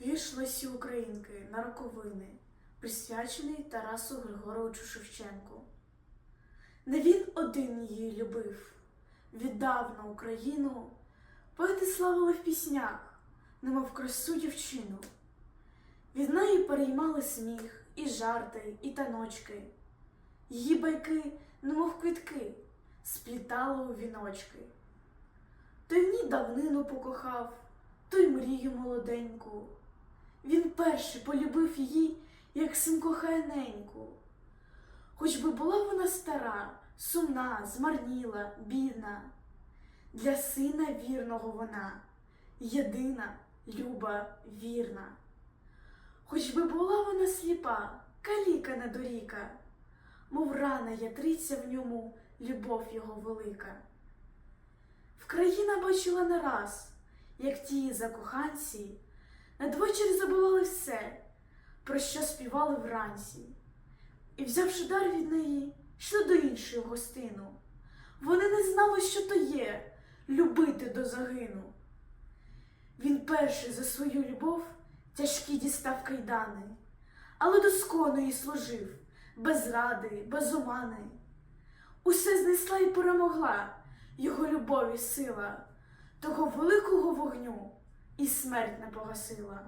Вірш Лесі Українки на роковини, присвячений Тарасу Григоровичу Шевченку. Не він один її любив, віддав на Україну, поети славили в піснях, немов красу дівчину. Від неї переймали сміх, і жарти, і таночки. Її байки, немов квітки, сплітали у віночки. Той в ній давнину покохав, той мрію молоденьку. Він перший полюбив її, як син кохає неньку. Хоч би була вона стара, сумна, змарніла, бідна. Для сина вірного вона, єдина, люба, вірна. Хоч би була вона сліпа, каліка недоріка, мов рана ятриться в ньому любов його велика. Вкраїна бачила не раз, як ті закоханці надвечір забували все, про що співали вранці, і, взявши дар від неї, йшли до іншої гостину. Вони не знали, що то є любити до загину. Він перший за свою любов тяжкі дістав кайдани, але доскону їй служив, без ради, без омани. Усе знесла і перемогла його любові сила, того великого вогню і смерть не погасила.